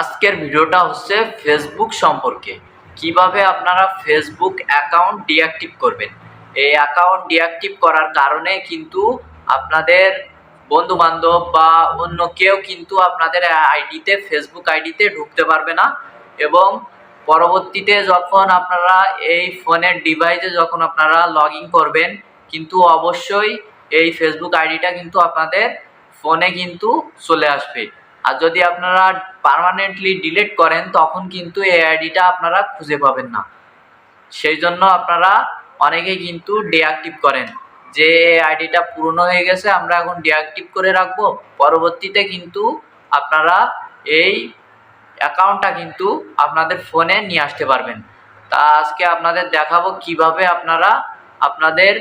আজকের ভিডিওটা হচ্ছে ফেসবুক সম্পর্কে। কীভাবে আপনারা ফেসবুক অ্যাকাউন্ট ডিঅ্যাক্টিভ করবেন? এই অ্যাকাউন্ট ডিঅ্যাক্টিভ করার কারণে কিন্তু আপনাদের বন্ধু বান্ধব বা অন্য কেউ কিন্তু আপনাদের আইডিতে ফেসবুক আইডিতে ঢুকতে পারবে না এবং পরবর্তীতে যখন আপনারা এই ফোনের ডিভাইসে যখন আপনারা লগ করবেন, কিন্তু অবশ্যই এই ফেসবুক আইডিটা কিন্তু আপনাদের ফোনে কিন্তু চলে আসবে। আর যদি আপনারা পার্মানেন্টলি ডিলিট করেন, তখন কিন্তু এই আইডিটা আপনারা খুঁজে পাবেন না। সেই জন্য আপনারা অনেকেই কিন্তু ডিঅ্যাক্টিভ করেন। যে আইডিটা পুরনো হয়ে গেছে, আমরা এখন ডিঅ্যাক্টিভ করে রাখব। পরবর্তীতে কিন্তু আপনারা এই অ্যাকাউন্টটা কিন্তু আপনাদের ফোনে নিয়ে আসতে পারবেন। তা আজকে আপনাদের দেখাবো কীভাবে আপনারা আপনাদের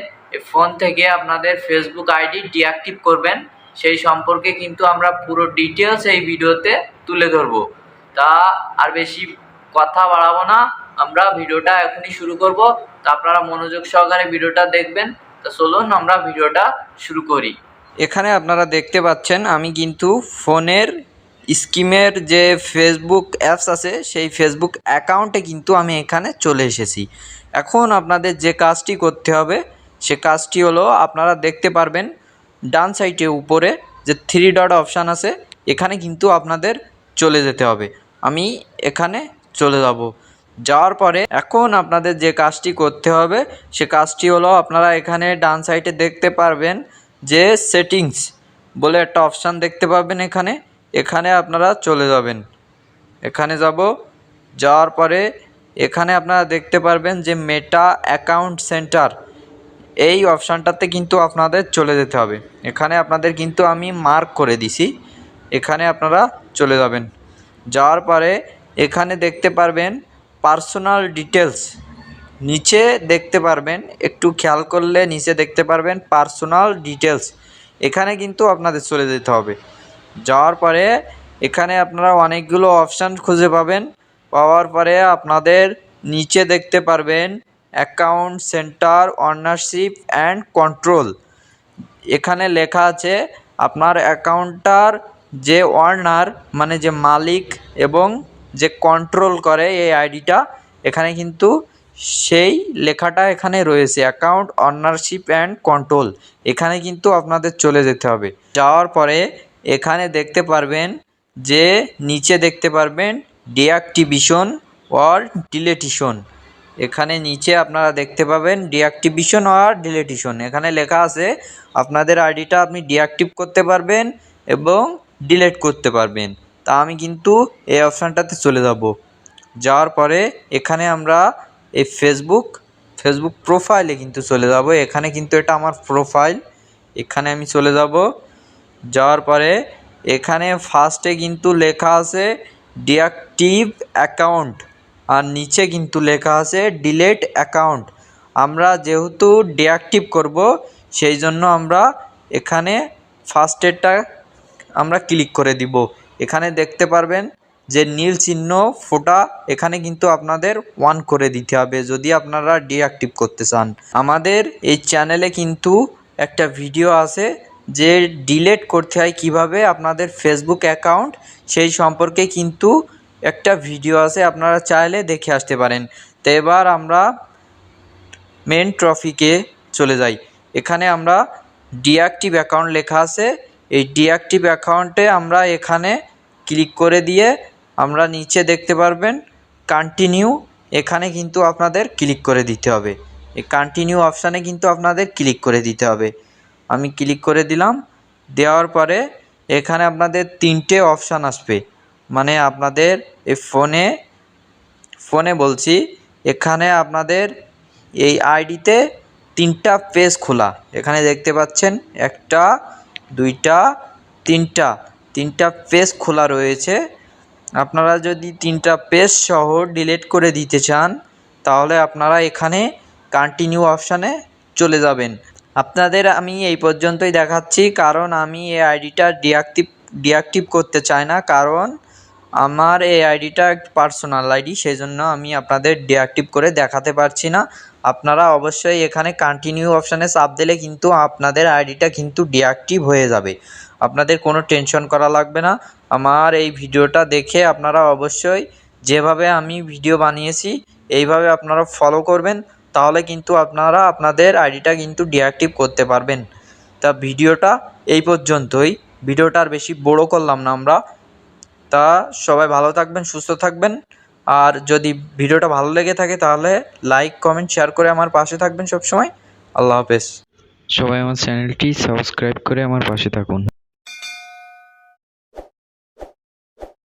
ফোন থেকে আপনাদের ফেসবুক আইডি ডিঅ্যাক্টিভ করবেন। সেই সম্পর্কে কিন্তু আমরা পুরো ডিটেলস এই ভিডিওতে তুলে ধরবো। তা আর বেশি কথা বাড়াবো না, আমরা ভিডিওটা এখনই শুরু করব। তা আপনারা মনোযোগ সহকারে ভিডিওটা দেখবেন। তা চলুন আমরা ভিডিওটা শুরু করি। এখানে আপনারা দেখতে পাচ্ছেন, আমি কিন্তু ফোনের স্কিমের যে ফেসবুক অ্যাপস আছে, সেই ফেসবুক অ্যাকাউন্টে কিন্তু আমি এখানে চলে এসেছি। এখন আপনাদের যে কাজটি করতে হবে, সে কাজটি হলো আপনারা দেখতে পারবেন ডান সাইডে উপরে যে থ্রি ডট অপশান আছে, এখানে কিন্তু আপনাদের চলে যেতে হবে। আমি এখানে চলে যাব। যাওয়ার পরে এখন আপনাদের যে কাজটি করতে হবে, সে কাজটি হলো আপনারা এখানে ডান সাইডে দেখতে পারবেন যে সেটিংস বলে একটা অপশান দেখতে পাবেন এখানে। এখানে আপনারা চলে যাবেন। এখানে যাব। যাওয়ার পরে এখানে আপনারা দেখতে পারবেন যে মেটা অ্যাকাউন্ট সেন্টার এই অপশানটাতে কিন্তু আপনাদের চলে যেতে হবে। এখানে আপনাদের কিন্তু আমি মার্ক করে দিছি। এখানে আপনারা চলে যাবেন। যাওয়ার পরে এখানে দেখতে পারবেন পার্সোনাল ডিটেলস নিচে দেখতে পারবেন, একটু খেয়াল করলে নিচে দেখতে পারবেন পার্সোনাল ডিটেলস এখানে কিন্তু আপনাদের চলে যেতে হবে। যাওয়ার পরে এখানে আপনারা অনেকগুলো অপশান খুঁজে পাবেন। পাওয়ার পরে আপনাদের নিচে দেখতে পারবেন account centre ownership and control এখানে লেখা আছে, আপনার অ্যাকাউন্টটার যে অনার মানে যে মালিক এবং যে কন্ট্রোল করে এই আইডিটা, এখানে কিন্তু সেই লেখাটা এখানে রয়েছে, অ্যাকাউন্ট অনারশিপ অ্যান্ড কন্ট্রোল এখানে কিন্তু আপনাদের চলে যেতে হবে। যাওয়ার পরে এখানে দেখতে পারবেন যে নিচে দেখতে পারবেন ডিঅ্যাক্টিভিশন অর ডিলেটিশন এখানে নিচে আপনারা দেখতে পাবেন ডিঅ্যাক্টিভেশন আর ডিলেটিশন এখানে লেখা আছে, আপনাদের আইডিটা আপনি ডিঅ্যাক্টিভ করতে পারবেন এবং ডিলেট করতে পারবেন। তা আমি কিন্তু এই অপশানটাতে চলে যাব। যাওয়ার পরে এখানে আমরা এই ফেসবুক ফেসবুক প্রোফাইলে কিন্তু চলে যাব। এখানে কিন্তু এটা আমার প্রোফাইল এখানে আমি চলে যাব। যাওয়ার পরে এখানে ফার্স্টে কিন্তু লেখা আছে ডিঅ্যাক্টিভ অ্যাকাউন্ট আর নিচে কিন্তু লেখা আছে ডিলেট অ্যাকাউন্ট আমরা যেহেতু ডিঅ্যাক্টিভ করব, সেই জন্য আমরা এখানে ফার্স্ট এডটা আমরা ক্লিক করে দিব। এখানে দেখতে পারবেন যে নীল চিহ্ন ফোটা এখানে কিন্তু আপনাদের ওয়ান করে দিতে হবে, যদি আপনারা ডিঅ্যাক্টিভ করতে চান। আমাদের এই চ্যানেলে কিন্তু একটা ভিডিও আছে যে ডিলেট করতে হয় কীভাবে আপনাদের ফেসবুক অ্যাকাউন্ট সেই সম্পর্কে কিন্তু একটা ভিডিও আছে, আপনারা চাইলে দেখে আসতে পারেন। তো এবার আমরা মেন ট্রফিকে চলে যাই। এখানে আমরা ডিঅ্যাক্টিভ অ্যাকাউন্ট লেখা আছে। এই ডিঅ্যাক্টিভ অ্যাকাউন্টে আমরা এখানে ক্লিক করে দিয়ে আমরা নিচে দেখতে পারবেন কন্টিনিউ এখানে কিন্তু আপনাদের ক্লিক করে দিতে হবে। এই কন্টিনিউ অপশানে কিন্তু আপনাদের ক্লিক করে দিতে হবে। আমি ক্লিক করে দিলাম, দেওয়ার পরে এখানে আপনাদের তিনটে অপশান আসবে। মানে আপনাদের এই ফোনে ফোনে বলছি, এখানে আপনাদের এই আইডিতে তিনটা পেজ খোলা। এখানে দেখতে পাচ্ছেন, একটা, দুইটা, তিনটা তিনটা পেজ খোলা রয়েছে। আপনারা যদি তিনটা পেজ সহ ডিলিট করে দিতে চান, তাহলে আপনারা এখানে কন্টিনিউ অপশানে চলে যাবেন। আপনাদের আমি এই পর্যন্তই দেখাচ্ছি, কারণ আমি এই আইডিটা ডিঅ্যাক্টিভ ডিঅ্যাক্টিভ করতে চাই না, কারণ আমার এই আইডিটা পার্সোনাল আইডি সেই জন্য আমি আপনাদের ডিঅ্যাক্টিভ করে দেখাতে পারছি না। আপনারা অবশ্যই এখানে কন্টিনিউ অপশানে চাপ দিলে কিন্তু আপনাদের আইডিটা কিন্তু ডিঅ্যাক্টিভ হয়ে যাবে। আপনাদের কোনো টেনশন করা লাগবে না। আমার এই ভিডিওটা দেখে আপনারা অবশ্যই যেভাবে আমি ভিডিও বানিয়েছি, এইভাবে আপনারা ফলো করবেন, তাহলে কিন্তু আপনারা আপনাদের আইডিটা কিন্তু ডিঅ্যাক্টিভ করতে পারবেন। তা ভিডিওটা এই পর্যন্তই। ভিডিওটা আর বেশি বড় করলাম না আমরা। তা সবাই ভালো থাকবেন, সুস্থ থাকবেন। আর যদি ভিডিওটা ভালো লেগে থাকে তাহলে লাইক কমেন্ট শেয়ার করে আমার পাশে থাকবেন সবসময়। আল্লাহ হাফেজ। সবাই আমার চ্যানেলটি সাবস্ক্রাইব করে আমার পাশে থাকুন।